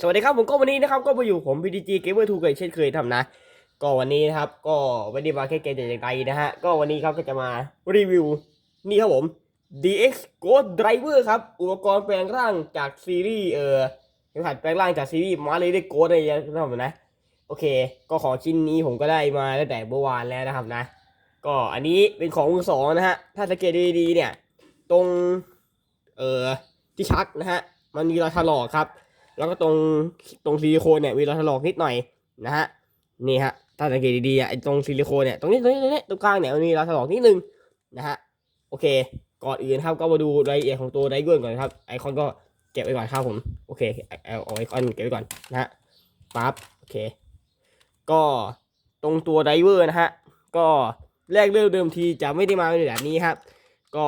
สวัสดีครับผมก็วันนี้นะครับก็มาอยู่ผม PDG Gamer 2กันเช่นเคยทำนะ ก็วันนี้นะครับก็ไม่ได้มาแค่เกมแต่อย่างใดนะฮะก็วันนี้ครับก็จะมารีวิวนี่ครับผม DX Ghost Driver ครับอุปกรณ์แปลงร่างจากซีรีส์เอ่อเข็มขัดแปลงร่างจากซีรีส์มาเลยได้โกดอะไรอย่างเงี้ยนะครับนะโอเค ก็ของชิ้นนี้ผมก็ได้มาตั้งแต่เมื่อวานแล้วนะครับนะ ก็อันนี้เป็นของมือสองนะฮะถ้าสังเกตดีๆเนี่ย ตรงเอ่อที่ชักนะฮะมันมีรอยถลอกครับ แล้วก็ตรงตรงซิลิโคนเนี่ยมีรอยถลอกนิดหน่อยนะฮะนี่ฮะถ้าสังเกตดีๆอะไอ้ตรงซิลิโคนเนี่ยตรงนี้ตรงนี้ตรงนี้ตรงกลางเนี่ยมันมีรอยถลอกนิดนึงนะฮะโอเคก่อนอื่นครับก็มาดูรายละเอียดของตัวไดเวอร์ก่อนครับไอคอนก็เก็บไว้ก่อนครับผมโอเคเอาเอาไอคอนเก็บไว้ก่อนนะฮะปั๊บโอเคก็ตรงตัวไดเวอร์นะฮะก็แรกเริ่มเดิมทีจะไม่ได้มาเป็นแบบนี้ครับ ก็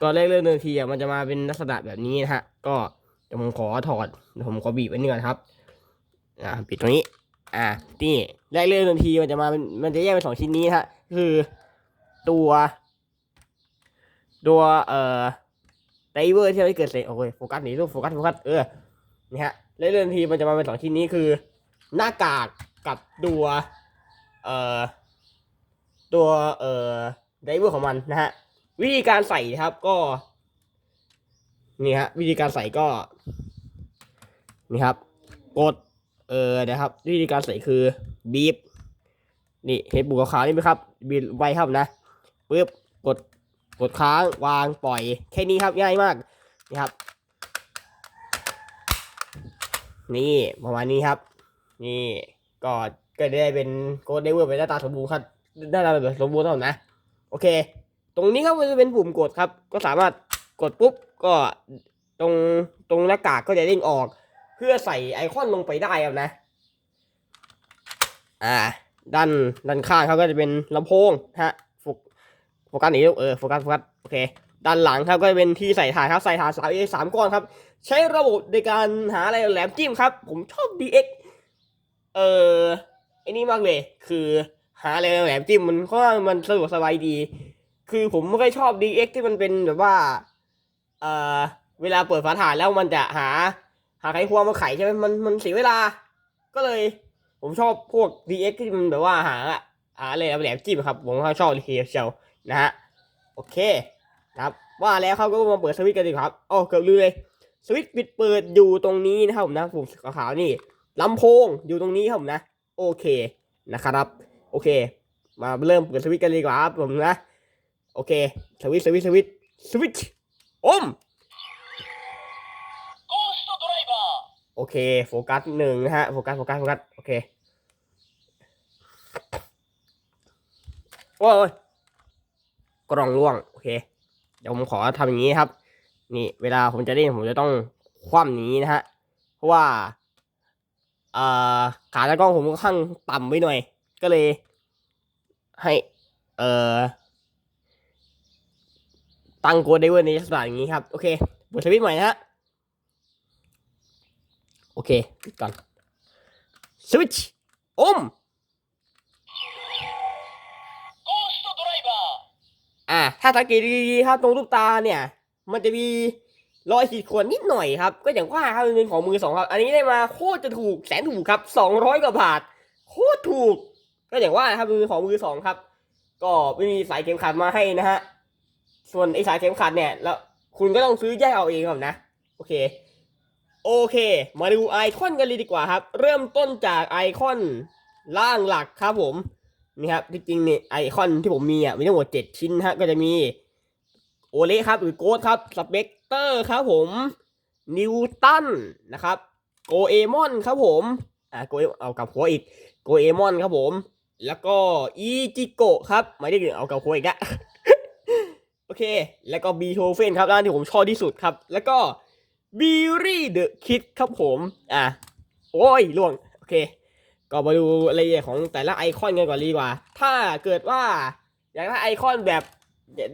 ก็แรกเริ่มเดิมทีอะมันจะมาเป็นลักษณะแบบนี้นะฮะก็ เดี๋ยวผมขอถอดเดี๋ยวผมขอบีบไว้นี่ก่อนครับอ่าปิดตรงนี้ อ่านี่แรกเริ่มเดิมทีมันจะมาเป็นมันจะแยกเป็นสองชิ้นนี้ฮะคือตัว ตัวเอ่อไดเวอร์ที่เราได้เกิดเสร็จโอ้ยโฟกัสหนีรูปโฟกัสโฟกัสเออนี่ฮะแรกเริ่มทันทีมันจะมาเป็นสองชิ้นนี้คือ หน้ากากกับตัวเอ่อตัวเอ่อไดเวอร์ของมันนะฮะวิธีการใส่ครับก็ นี่ฮะวิธีการใส่ก็ นี่ครับ กด เออนะครับ วิธีการใส่คือบีบนี่เห็นปุ่มขาวๆนี่ไหมครับบีบไว้ครับนะปึ๊บกดกดค้างวางปล่อย แค่นี้ครับง่ายมากนี่ครับ นี่ประมาณนี้ครับ นี่ก็ก็ได้เป็นโกดเดเวอร์เป็นหน้าตาสมบูรณ์ครับหน้าตาแบบสมบูรณ์เท่านั้นนะโอเค ตรงนี้ครับจะเป็นปุ่มกดครับ ก็สามารถ กดปุ๊บก็ตรงตรงหน้ากากก็จะเด้งออก เพื่อใส่ไอคอนลงไปได้ครับนะ อ่า ด้านด้านข้างเขาก็จะเป็นลำโพงฮะโฟกโฟกัสหนีลูกเออโฟกัสโฟกัสโอเคด้านหลังครับก็จะเป็นที่ใส่ถ่านครับใส่ถ่านสามเอสามก้อนครับ ใช้ระบบในการหาอะไรแหลมจิ้มครับ ผมชอบ DX เออไอ้นี่มากเลย คือหาอะไรแหลมจิ้มมันก็มันสะดวกสบายดี คือผมไม่ค่อยชอบ DX ที่มันเป็นแบบว่า เอ่อเวลาเปิดฝาถ่านแล้วมันจะหา หาไขควงมาไขใช่ไหมมันมันเสียเวลา ก็เลย ผมชอบพวก DX ที่มันแบบว่าหาหาอะไรแหลมจิ้มครับ ผมชอบเฮียเชลนะฮะโอเคครับว่าแล้วเขาก็มาเปิดสวิตช์กันดีครับอ๋อเกือบลืมเลยสวิตช์ปิดเปิดอยู่ตรงนี้นะครับผมนะปุ่มขาวๆนี่ลำโพงอยู่ตรงนี้ครับผมนะ โอเคนะครับ โอเค มาเริ่มเปิดสวิตช์กันดีกว่าครับผมนะ โอเค สวิตช์สวิตช์สวิตช์สวิตช์ โอมโอเค โฟกัสหนึ่งนะฮะ โฟกัส โฟกัส โฟกัส โอเค โอ้ยกล่องล่วง โอเค เดี๋ยวผมขอทำอย่างนี้ครับ นี่ เวลาผมจะเล่นผมจะต้องคว่ำนี้นะฮะ เพราะว่าขาตะกล้องผมค่อนข้างต่ำไปหน่อย ก็เลย ให้ เอ่อ ตั้งโกดได้เวอร์ในลักษณะอย่างนี้ครับ โอเคบทสวิตใหม่นะฮะ โอเคปิดก่อนสวิตช์อมอ่าถ้าสังเกตดีๆครับตรงรูปตาเนี่ย มันจะมีรอยขีดข่วนนิดหน่อยครับ ก็อย่างว่าครับเงินของมือสองครับ อันนี้ได้มาโคตรจะถูกแสนถูกครับสองร้อยกว่าบาทโคตรถูก ก็อย่างว่าครับเงินของมือสองครับ ก็ไม่มีสายเข็มขัดมาให้นะฮะ ส่วนไอสายเข็มขัดเนี่ยแล้วคุณก็ต้องซื้อแยกเอาเองครับนะ โอเค โอเค มาดูไอคอนกันเลยดีกว่าครับ เริ่มต้นจากไอคอนล่างหลักครับผมนี่ครับที่จริงเนี่ยไอคอนที่ผมมีอะมีทั้งหมดเจ็ดชิ้นฮะก็จะมีโอเลครับหรือโกดครับสเปกเตอร์ครับผมนิวตันนะครับโกเอมอนครับผมอ่าโกเอเอากับหัวอีกโกเอมอนครับผม แล้วก็อีจิโกะครับไม่ได้เอากับหัวอีกอะ เค แล้วก็บีโทเฟนครับด้านที่ผมชอบที่สุดครับ แล้วก็บิรี่เดอะคิดครับผม อะ โอ้ยล่วง โอเค ก็มาดูรายละเอียดของแต่ละไอคอนกันก่อนดีกว่า ถ้าเกิดว่า อยากได้ไอคอนแบบ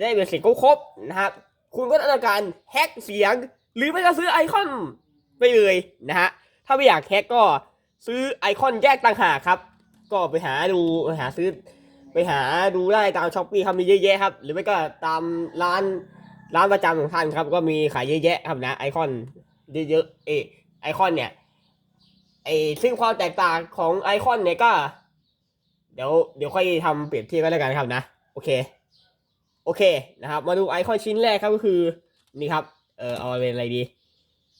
ได้เป็นเสียงครบๆนะครับ คุณก็ต้องการแฮกเสียง หรือไม่ก็ซื้อไอคอนไปเลยนะฮะ ถ้าไม่อยากแฮกก็ซื้อไอคอนแยกต่างหากครับ ก็ไปหาดูไปหาซื้อ ไปหาดูได้ตามช้อปปี้ครับมีเยอะแยะครับ หรือไม่ก็ตามร้านร้านประจำของท่านครับ ก็มีขายเยอะแยะครับนะไอคอนเยอะๆเอไอคอนเนี่ยไอซึ่งความแตกต่างของไอคอนเนี่ยก็ เดี๋ยวเดี๋ยวค่อยทำเปรียบเทียบกันแล้วกันครับนะ โอเค โอเคนะครับ มาดูไอคอนชิ้นแรกครับก็คือนี่ครับเออเอาเป็นอะไรดี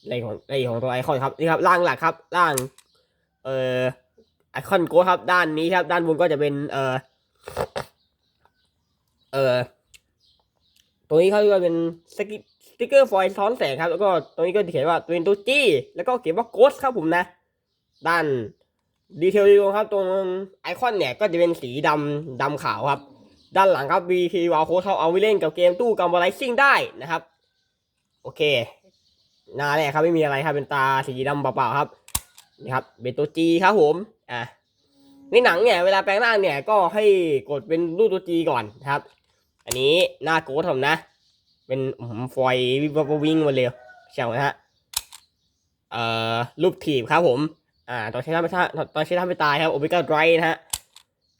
อะไรของอะไรของตัวไอคอนครับนี่ครับร่างหลักครับร่างเออไอคอนโกครับ ด้านนี้ครับ ด้านบนก็จะเป็นเออ เออตรงนี้เขาจะเป็นสกิสติกเกอร์ฟอยล์ซ้อนแสงครับ แล้วก็ตรงนี้ก็เขียนว่าตัวเป็นตัวจี้แล้วก็เขียนว่าโกสครับผมนะ ด้านดีเทลดีครับ ตรงไอคอนเนี่ยก็จะเป็นสีดำดำขาวครับ ด้านหลังครับ BK วาโค้ดเขาเอาไว้เล่นกับเกมตู้กัมบอลไลซิ่งได้นะครับ โอเคหน้าแรกครับไม่มีอะไรครับเป็นตาสีดำเปล่าๆครับนี่ครับเป็นตัวจีครับผมอะ ในหนังเนี่ยเวลาแปลงร่างเนี่ยก็ให้กดเป็นรูปตัวจีก่อนครับ อันนี้หน้าโกดผมนะ เป็นอื้อหือฟอยวิบวับวิ่งมาเร็วเชียวนะฮะเอ่อรูปถีบครับผม อ่าตอนใช้ท่าไม่ท่าตอนใช้ท่าไม่ตายครับโอเมก้าไดรนะฮะ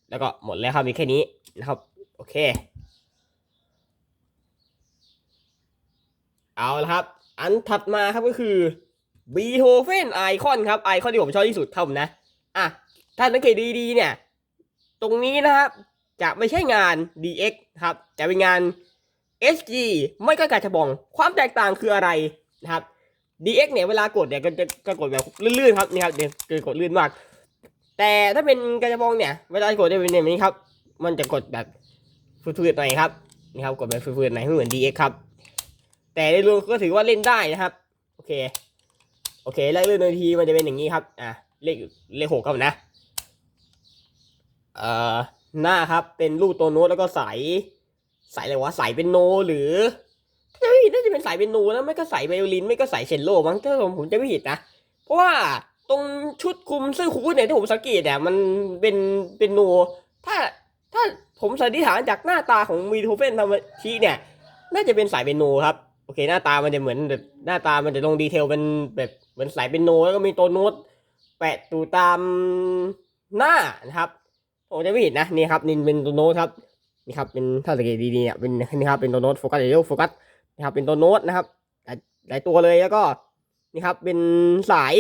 แล้วก็หมดแล้วครับมีแค่นี้นะครับ โอเค เอาละครับ อันถัดมาครับก็คือบีโ o เฟนไอคอนครับไอคอนที่ผมชอบที่สุดครับผมนะ อะ ถ้าสังเกตดีๆเนี่ย ตรงนี้นะครับ จะไม่ใช่งาน DX ครับจะเป็นงาน SG ไม่ก็การฉบอง ความแตกต่างคืออะไรนะครับ DX เนี่ยเวลากดเนี่ยก็จะก็กดแบบลื่นๆครับนี่ครับเนี่ยคือกดลื่นมาก แต่ถ้าเป็นการฉบองเนี่ยเวลากดจะเป็นแบบนี้ครับ มันจะกดแบบฟืดๆหน่อยครับนี่ครับกดแบบฟืดๆหน่อยไม่เหมือน DX ครับ แต่ในรวมก็ถือว่าเล่นได้นะครับ โอเค โอเคแรกเริ่มนาทีมันจะเป็นอย่างนี้ครับอะเลขเลขหกครับนะ หน้าครับเป็นรูปตัวโน้ตแล้วก็สายสายอะไรวะสายเป็นโนหรือถ้าไม่ผิดน่าจะเป็นสายเป็นโนแล้วไม่ก็สายไวโอลินไม่ก็สายเชนโลมั้งถ้าผมผมจะไม่ผิดนะเพราะว่าตรงชุดคลุมเสื้อฮู้ดเนี่ยที่ผมสังเกตเนี่ยมันเป็นเป็นโน ถ้าถ้าผมสันนิษฐานจากหน้าตาของมีโทเฟนทามาชิเนี่ย น่าจะเป็นสายเป็นโนครับโอเคหน้าตามันจะเหมือนแบบหน้าตามันจะลงดีเทลเป็นแบบเหมือนสายเป็นโนแล้วก็มีตัวโน้ตแปะตูตามหน้านะครับ ผมจะไม่เห็นนะนี่ครับนี่เป็นตัวโน้ตครับนี่ครับเป็นถ้าสังเกตดีๆเนี่ยเป็นนี่ครับเป็นตัวโน้ตโฟกัสเดี๋ยวโฟกัสนะครับเป็นตัวโน้ตนะครับหลายหลายตัวเลยแล้วก็นี่ครับเป็นสาย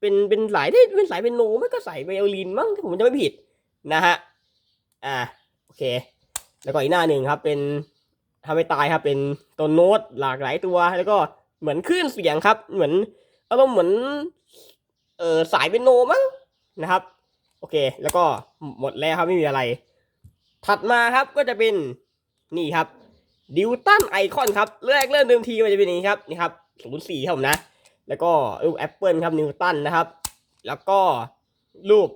เป็นเป็นสายที่เป็นสายเป็นโนไม่ก็สายไวโอลินมั้งถ้าผมจะไม่ผิดนะฮะอ่าโอเค แล้วก็อีกหน้าหนึ่งครับเป็นทำให้ตายครับเป็นตัวโน้ตหลากหลายตัวแล้วก็เหมือนคลื่นเสียงครับ เหมือนอารมณ์เหมือนเออสายเป็นโนมั้งนะครับ โอเค แล้วก็หมดแล้วครับไม่มีอะไร ถัดมาครับก็จะเป็นนี่ครับดิวตันไอคอนครับแรกเริ่มเดิมทีมันจะเป็นอย่างนี้ครับนี่ครับศูนย์สี่ครับผมนะ แล้วก็รูปแอปเปิลครับนิวตันนะครับ แล้วก็รูป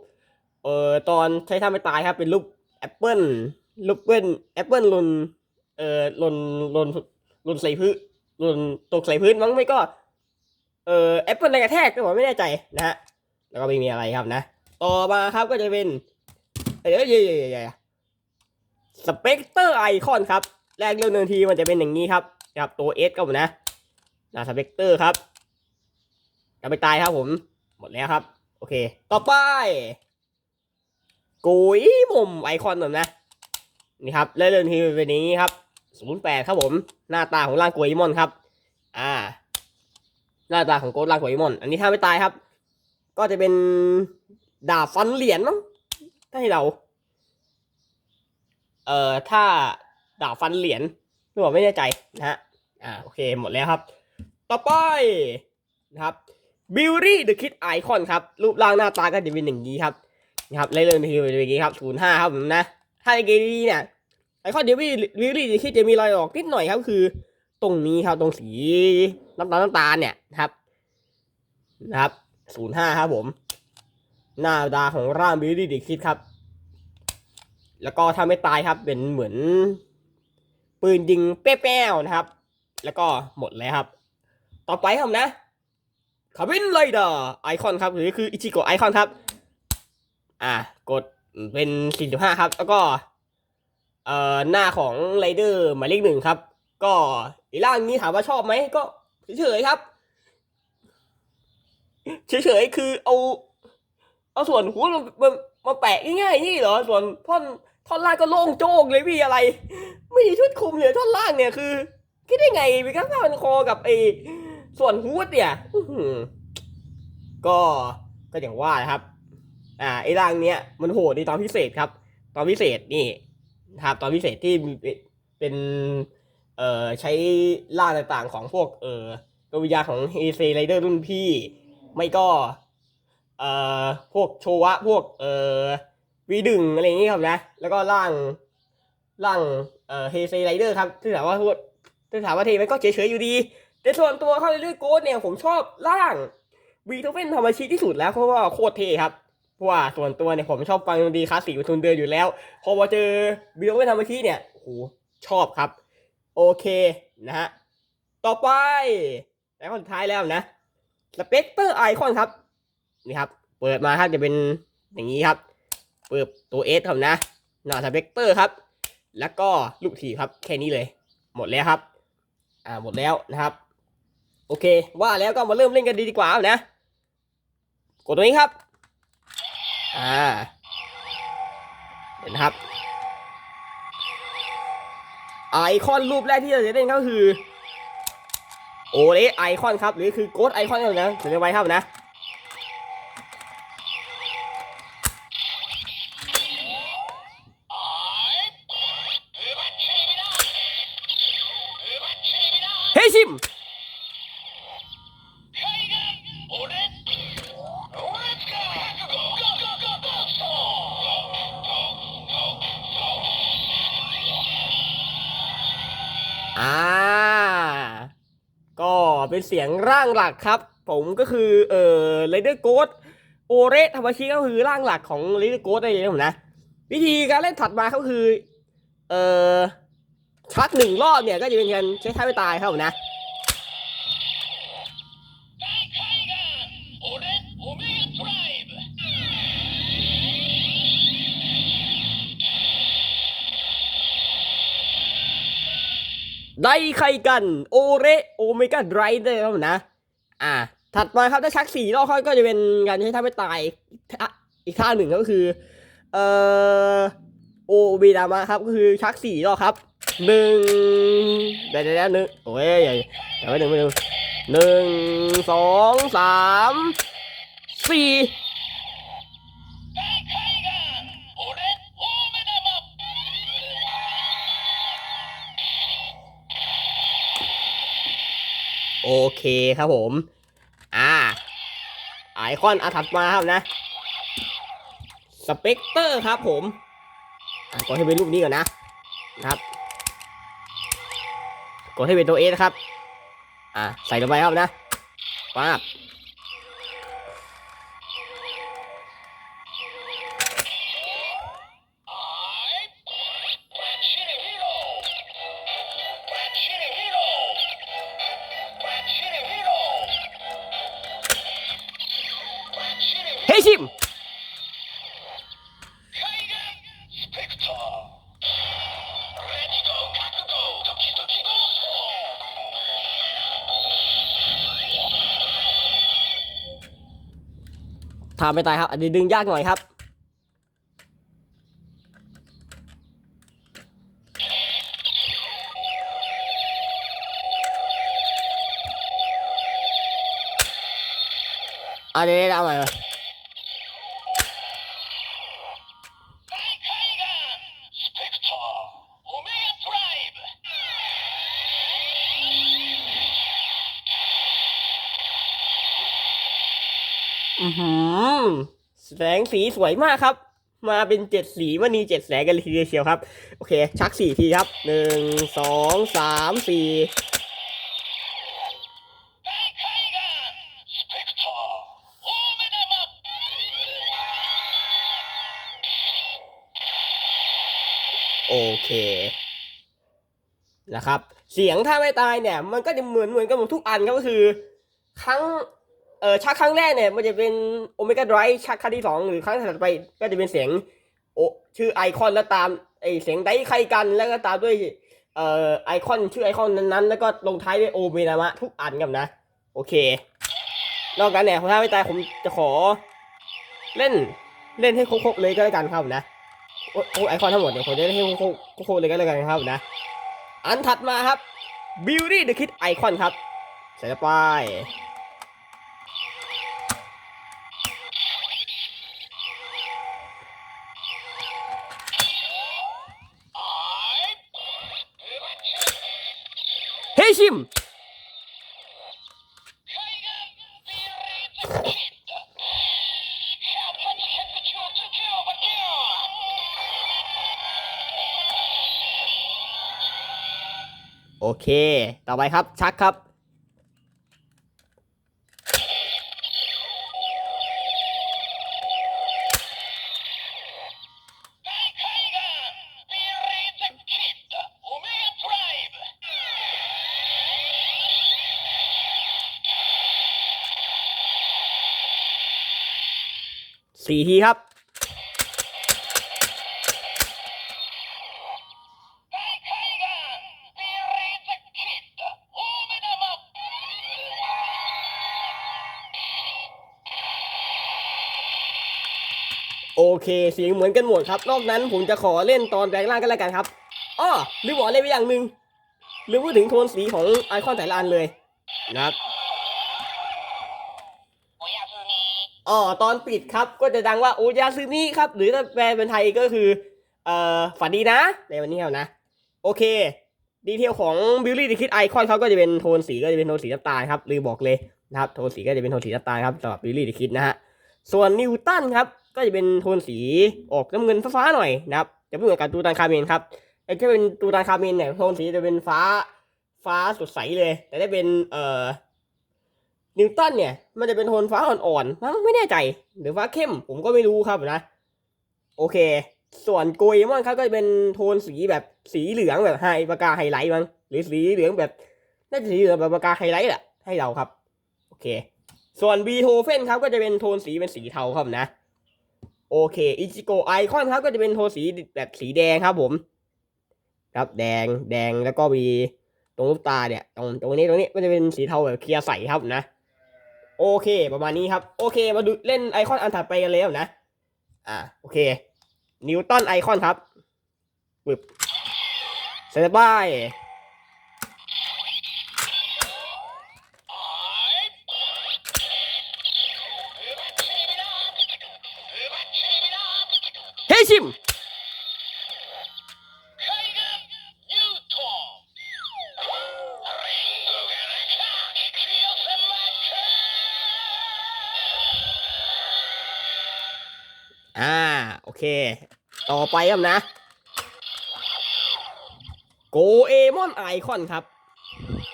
เอ่อตอนใช้ท่าไม่ตายครับ เป็นรูปแอปเปิลรูปเปิลแอปเปิลลนเอ่อลนลนลนใส่พื้นลนตกใส่พื้นมั้งไม่ก็เอ่อแอปเปิลในกระแทกก็ผมไม่แน่ใจนะฮะแล้วก็ไม่มีอะไรครับนะ ต่อมาครับก็จะเป็นเอ้ยเยเอ้ยเอ้ยเอ้ยสเปกเตอร์ไอคอนครับ แรกเริ่มเดิมทีมันจะเป็นอย่างนี้ครับครับตัวเอสก็ผมนะนะสเปกเตอร์ครับจะไปตายครับผม หมดแล้วครับ โอเค ต่อไปกุยมุมไอคอนผมนะ นี่ครับ เริ่มเดิมทีเป็นอย่างนี้ครับศูนย์แปดครับผม หน้าตาของร่างกุยมอนครับ อ่า หน้าตาของโกดลางกเอมอน อันนี้ถ้าไม่ตายครับ ก็จะเป็น ดาบฟันเหรียญมั้งให้เรา เอ่อถ้าดาบฟันเหรียญหรือว่าไม่แน่ใจนะฮะอ่าโอเคหมดแล้วครับ ต่อไปนะครับบิวรี่เดอะคิดไอคอนครับ รูปร่างหน้าตาก็จะเป็นอย่างนี้ครับนะครับเริ่มทีเป็นอย่างนี้ครับศูนย์ห้าครับผมนะ ถ้าในเกมนี้เนี่ยไอคอนเดวิบิวรี่เดอะคิดจะมีรอยออกนิดหน่อยครับ คือ ตรงนี้ครับตรงสีน้ำตาลน้ำตาลเนี่ยครับ นะครับศูนย์ห้าครับผม หน้าตาของร่างบิลลี่ดิคิดครับ แล้วก็ถ้าไม่ตายครับเป็นเหมือน ปืนยิงเป้วๆนะครับ แล้วก็หมดแล้วครับ ต่อไปครับนะคาบินไรเดอร์ไอคอนครับหรือคืออิชิโกะไอคอนครับ อ่ากดเป็น 45 ครับ แล้วก็ เอ่อหน้าของไรเดอร์หมายเลขหนึ่งครับ ก็อีร่างนี้ถามว่าชอบไหมก็เฉยๆครับ เฉยๆคือเอา เอาส่วนหัวมามามาแปะง่ายๆนี่เหรอส่วนท่อนท่อนล่างก็โล่งโจ้งเลยพี่อะไร ไม่มีชุดคลุมเลยท่อนล่างเนี่ยคือคิดได้ไงไปก้าวผ้าพันคอกับไอ้ส่วนฮูดเนี่ยก็ก็อย่างว่านะครับ อ่าไอ้ร่างเนี้ยมันโหดในตอนพิเศษครับ ตอนพิเศษนี่ครับตอนพิเศษที่เป็นเอ่อใช้ร่างต่างๆของพวกเอ่อดวงวิญญาของเฮเซไรเดอร์รุ่นพี่ ไม่ก็ เอ่อพวกโชวะพวกเอ่อวีดึงอะไรอย่างงี้ครับนะ แล้วก็ร่างร่างเอ่อเฮเซไรเดอร์ครับที่ถามว่าพูดที่ถามว่าเทมันก็เฉยๆอยู่ดี แต่ส่วนตัวเข้าเรื่อยๆโกดเนี่ยผมชอบร่างบีโธเฟนธรรมชิที่สุดแล้วเพราะว่าโคตรเท่ครับเพราะว่าส่วนตัวเนี่ยผมชอบฟังดนตรีคลาสสิกทุนเดินอยู่แล้ว พอมาเจอบีโธเฟนธรรมชิเนี่ยโอ้โหชอบครับ โอเคนะฮะต่อไปแล้วคนสุดท้ายแล้วนะสเปกเตอร์ไอคอนครับ นี่ครับ เปิดมาครับจะเป็นอย่างนี้ครับ เปิดตัวเอสครับนะหน้าสเปกเตอร์ครับ แล้วก็ลูกทีบครับ แค่นี้เลย หมดแล้วครับ อ่าหมดแล้วนะครับ โอเค ว่าแล้วก็มาเริ่มเล่นกันดีดีกว่านะ กดตรงนี้ครับ อ่า เห็นครับไอคอนรูปแรกที่เราจะเล่นก็คือโอเลไอคอนครับ หรือคือโกดไอคอนนะเดี๋ยวไว้ครับนะ อ่า ก็เป็นเสียงร่างหลักครับ ผมก็คือเอ่อเ a เดอร์โกดโอเรธรรมชิก็คือร่างหลักของเ a เดอร์โกดได้เลยผมนะ วิธีการเล่นถัดมาก็คือ เอ่อชักหนึ่งรอบเนี่ยก็จะเป็นการใช้ท่าไม่ตายครับผมนะ ได้ใครกันโอเรโอเมก้าไดรได้ครับผมนะ อ่า ถัดมาครับถ้าชักสี่รอบเขาก็จะเป็นการใช้ท่าไม่ตายอีกท่าหนึ่งก็คือ เอ่อโอเบดามะครับก็คือชักสี่รอบครับหนึ่งเดี๋ยวเดี๋ยวเดี๋ยวหนึ่งโอ้ยอย่าอย่าหนึ่งไปหนึ่งหนึ่งสองสามสี่ เคครับผม อ่า ไอคอนอาถัดมาครับนะ สเปกเตอร์ครับผมกดให้เป็นรูปนี้ก่อนนะ นะครับ กดให้เป็นตัวเอนะครับ อ่า ใส่ลงไปครับนะป้าบ เฮ้ยชิมทำไม่ตายครับ อันนี้ดึงยากหน่อยครับอันนี้เอาใหม่ อือหือแสงสีสวยมากครับ มาเป็นเจ็ดสีมันมีเจ็ดแสงกันเลยทีเดียวเชียวครับ โอเค ชักสี่ทีครับหนึ่งสองสามสี่โอเคนะครับ เสียงถ้าไม่ตายเนี่ย มันก็จะเหมือนเหมือนกันหมดทุกอันครับก็คือ ครั้ง เออชักครั้งแรกเนี่ยมันจะเป็นโอเมก้าไดรชักครั้งที่สองหรือครั้งถัดไปก็จะเป็นเสียงโอชื่อไอคอนแล้วตามไอเสียงไดใครกันแล้วก็ตามด้วยเอ่อไอคอนชื่อไอคอนนั้นๆ แล้วก็ลงท้ายด้วยโอเมนามะทุกอันครับนะ โอเคนอกจากนั้นเนี่ยถ้าไม่ตายผมจะขอ เล่นเล่นให้ครบๆเลยก็แล้วกันครับนะโอ้ไอคอนทั้งหมดเนี่ยผมจะได้ให้โคโคเลยก็แล้วกันครับนะ อันถัดมาครับ Beauty the Kid Icon ครับใส่เข้าไป เฮ้ยชิมโอเค ต่อไปครับ ชักครับ สี่ทีครับ โอเคเสียงเหมือนกันหมดครับ นอกนั้นผมจะขอเล่นตอนแปลงร่างกันแล้วกันครับอ้อลืมบอกเลยไปอย่างหนึ่งลืมพูดถึงโทนสีของไอคอนแต่ละอันเลยนะครับ อ๋อตอนปิดครับก็จะดังว่าโอยาซึมิครับ หรือถ้าแปลเป็นไทยก็คือเอ่อฝันดีนะในวันนี้เอานะ โอเค ดีเทลของบิลลี่ดิคิดไอคอนเขาก็จะเป็นโทนสีก็จะเป็นโทนสีน้ำตาลครับลืมบอกเลยนะครับโทนสีก็จะเป็นโทนสีน้ำตาลครับสำหรับบิลลี่ดิคิดนะฮะส่วนนิวตันครับก็จะเป็นโทนสีออกน้ำเงินฟ้าๆหน่อยนะครับจะไม่เหมือนกับตูตันคาเมนครับไอ้ที่เป็นตูตันคาเมนเนี่ยโทนสีจะเป็นฟ้าฟ้าสดใสเลย แต่ถ้เป็นเอ่อ นิวตันเนี่ย มันจะเป็นโทนฟ้าอ่อนๆมั้งไม่แน่ใจ หรือฟ้าเข้มผมก็ไม่รู้ครับนะ โอเค ส่วนโกเอมอนครับก็จะเป็นโทนสีแบบสีเหลืองแบบไฮปากกาไฮไลท์มั้งหรือสีเหลืองแบบน่าจะสีเหลืองแบบปากกาไฮไลท์แหละให้เราครับ โอเค ส่วนบีโทเฟนครับก็จะเป็นโทนสีเป็นสีเทาครับนะ โอเคอิจิโกไอคอนครับก็จะเป็นโทนสีแบบสีแดงครับผม ครับแดงแดงแล้วก็มีตรงลูกตาเนี่ย ตรงตรงนี้ตรงนี้ก็จะเป็นสีเทาแบบเคลียร์ใสครับนะ โอเค ประมาณนี้ครับ โอเค มาดูเล่นไอคอนอันถัดไปกันเลยนะ อ่า โอเค นิวตันไอคอนครับปึ๊บเสร็จบา อไปครับนะ โกเอมอนไอคอนครับ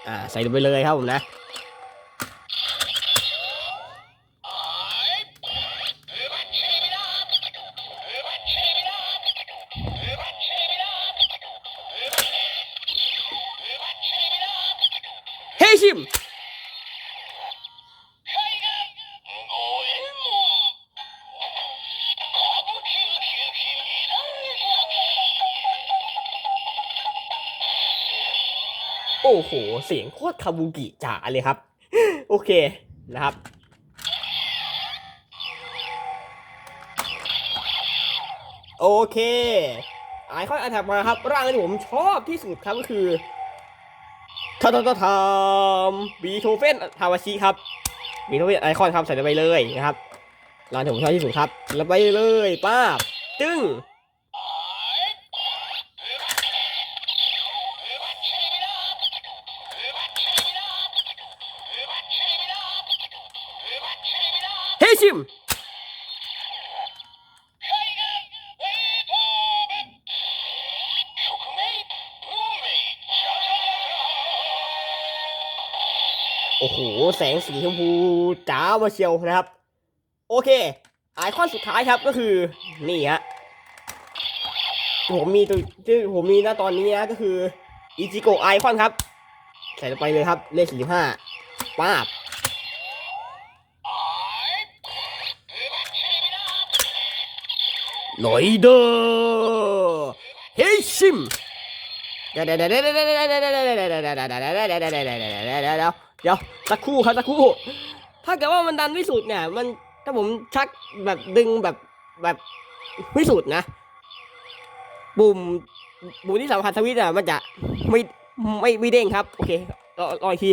อ่า ใส่ลงไปเลยครับผมนะเฮ้ยชิม อ้โห เสียงโคตรคาบุกิจ๋าเลยครับ โอเคนะครับ โอเคไอคอนอันถัดมาครับร่างที่ผมชอบที่สุดครับก็คือทาทาทาทามบีโทเฟนทาวาชิครับบีโทเฟนไอคอนครับใส่ลงไปเลยนะครับร่างที่ผมชอบที่สุดครับแล้วไปเลยป้าบจึ้ง ชิมโอ้โห แสงสีชมพูจ้ามาเชียวนะครับ โอเค ไอคอนสุดท้ายครับก็คือนี่ฮะผมมีตัวที่ผมมีนะตอนนี้นะก็คืออิจิโกไอคอนครับ ใส่ลงไปเลยครับ เลขสี่ห้าป้าบ หน่อยเด้อเฮ้ยชิมเดี๋ยวเดี๋ยวเดี๋ยวเดี๋ยวเดี๋ยวเดี๋ยวเดี๋ยวเดี๋ยวเดี๋ยวเดี๋ยวเดี๋ยวเดี๋ยวเดี๋ยวเดี๋ยวเดี๋ยวเดี๋ยวสักครู่ครับสักครู่ถ้าเกิดว่ามันดันไม่สุดเนี่ย มันถ้าผมชักแบบดึงแบบแบบไม่สุดนะปุ่มปุ่มที่สำคัญสวิตช์อะมันจะไม่ไม่ไม่เด้งครับ โอเครอรออีกที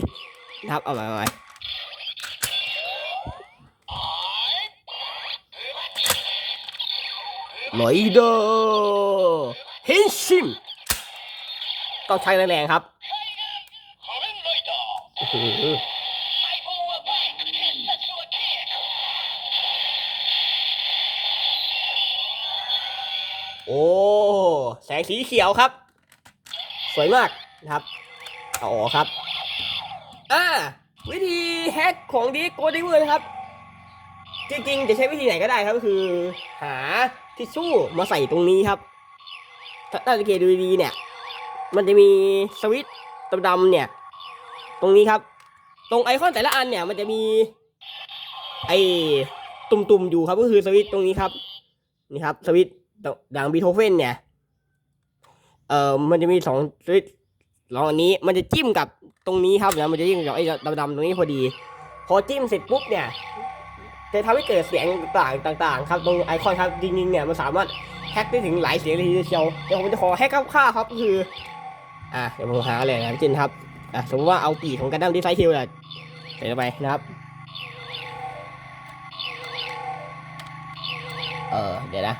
นะครับเอาไปเอาไปลอยเดอร์เฮนชิมต้องใช้แรงๆครับ 仮面ライダー โอ้โห 相棒はバイク必殺はキック โอ้ แสงสีเขียวครับ สวยมากนะครับเอาออกครับ อ่า วิธีแฮกของดีโกดิเวอร์นะครับ จริงๆ จะใช้วิธีไหนก็ได้ครับก็คือ หา ทิชชู่มาใส่ตรงนี้ครับถ้าถ้าสังเกตดูดีเนี่ย มันจะมีสวิตช์ดำๆเนี่ย ตรงนี้ครับ ตรงไอคอนแต่ละอันเนี่ยมันจะมีไอตุ่มๆอยู่ครับ ก็คือสวิตช์ตรงนี้ครับ นี่ครับสวิตช์ดังบีโธเฟนเนี่ย เอ่อ มันจะมีสองสวิตช์ลองอันนี้ มันจะจิ้มกับตรงนี้ครับนะมันจะจิ้มกับไอ้ดำๆตรงนี้พอดี พอจิ้มเสร็จปุ๊บเนี่ย จะทำให้เกิดเสียงต่างๆต่างๆครับตรงไอคอนครับจริงๆเนี่ยมันสามารถแฮกได้ถึงหลายเสียงเลยทีเดียวเดี๋ยวผมจะขอแฮกคร่าวๆครับก็คืออะเดี๋ยวผมหาเลยนะพี่จินครับอะสมมติว่าเอาปีกของกันดั้มดีไซน์คิวแหละใส่ลงไปนะครับเออเดี๋ยวนะ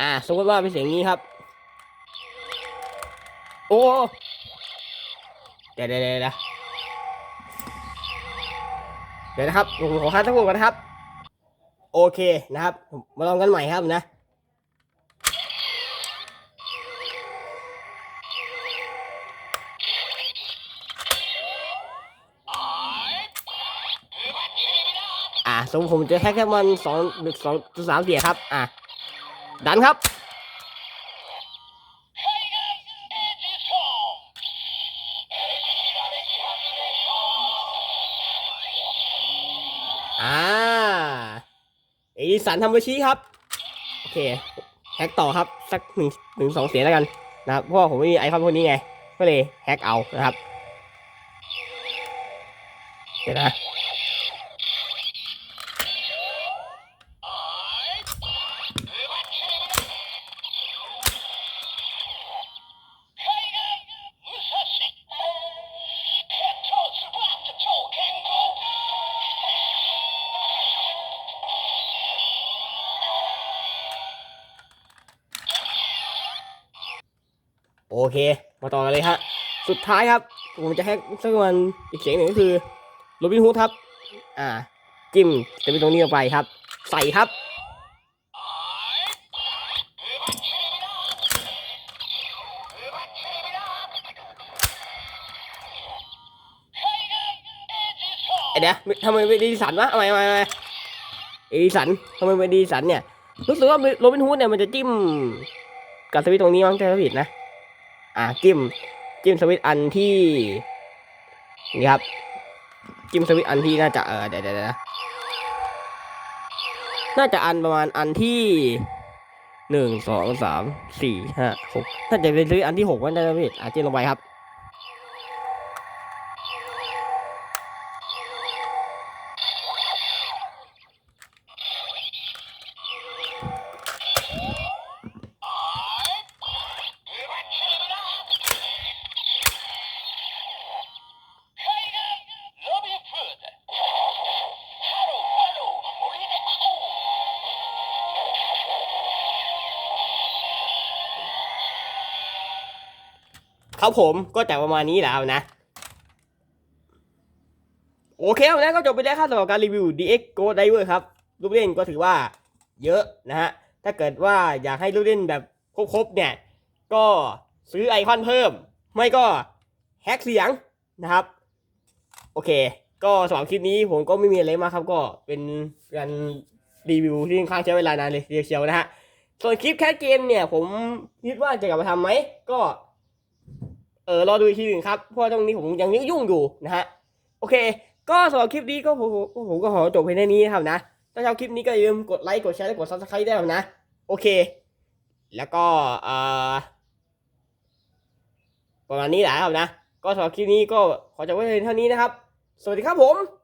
อ่าสมมติว่าเป็นเสียงนี้ครับ โอ้เดี๋ยวเดี๋ยวเดี๋ยวเดี๋ยวนะครับผมขอคัดสักครู่ก่อนนะครับ โอเคนะครับ มาลองกันใหม่ครับนะอ่าสมผมจะแค่แค่มันสองหนึ่งสองจุดสามเสียครับ อะ ดันครับ สันทำโมชิครับ โอเคแฮกต่อครับ สักหนึ่งหนึ่งสองเสียงแล้วกันนะครับ เพราะผมไม่มีไอคอนพวกนี้ไง ก็เลยแฮกเอานะครับ เดี๋ยวนะ โอเค มาต่อกันเลยฮะ สุดท้ายครับ ผมจะแฮกสักวันอีกเสียงหนึ่งก็คือโรบินฮูดครับ อ่า จิ้มจะเป็นตรงนี้ลงไปครับ ใส่ครับ เดี๋ยวทำไมเป็นดีสันวะทำไมทำไมทำไมเอดิสันทำไมเป็นดีสันเนี่ย รู้สึกว่าโรบินฮูดเนี่ยมันจะจิ้มกับสวิตตรงนี้มั้งใช่ไหมผิดนะ อ่าจิ้มจิ้มสวิตอันที่นี่ครับจิ้มสวิตอันที่น่าจะเออเดี๋ยวเดี๋ยวนะน่าจะอันประมาณอันที่หนึ่งสองสามสี่ห้าหกน่าจะเป็นสวิตอันที่หกว่าน่าจะไม่ผิดอะจิ้มลงไปครับ ครับผมก็จะประมาณนี้แล้วนะ โอเคครับนะก็จบไปแล้วครับสำหรับการรีวิว DX Go Diver ครับ ลูกเล่นก็ถือว่าเยอะนะฮะ ถ้าเกิดว่าอยากให้ลูกเล่นแบบครบๆเนี่ย ก็ซื้อไอคอนเพิ่ม ไม่ก็แฮกเสียงนะครับ โอเค ก็สำหรับคลิปนี้ผมก็ไม่มีอะไรมากครับ ก็เป็นการรีวิวที่ค่อนข้างใช้เวลานานเลยเดียวเชียวนะฮะ ส่วนคลิปแคสเกมเนี่ย ผมคิดว่าจะกลับมาทำไหมก็ เออรอดูอีกทีหนึ่งครับเพราะว่าตรงนี้ผมยังยุ่งอยู่นะฮะโอเค ก็สำหรับคลิปนี้ก็ผมผมก็ขอจบเพียงแค่นี้นะครับนะถ้าชอบคลิปนี้ก็อย่าลืมกดไลค์กดแชร์และกด subscribe ได้แล้วนะโอเค แล้วก็เอ่อประมาณนี้แหละครับนะ ก็สำหรับคลิปนี้ก็ขอจบไว้เพียงเท่านี้นะครับ สวัสดีครับผม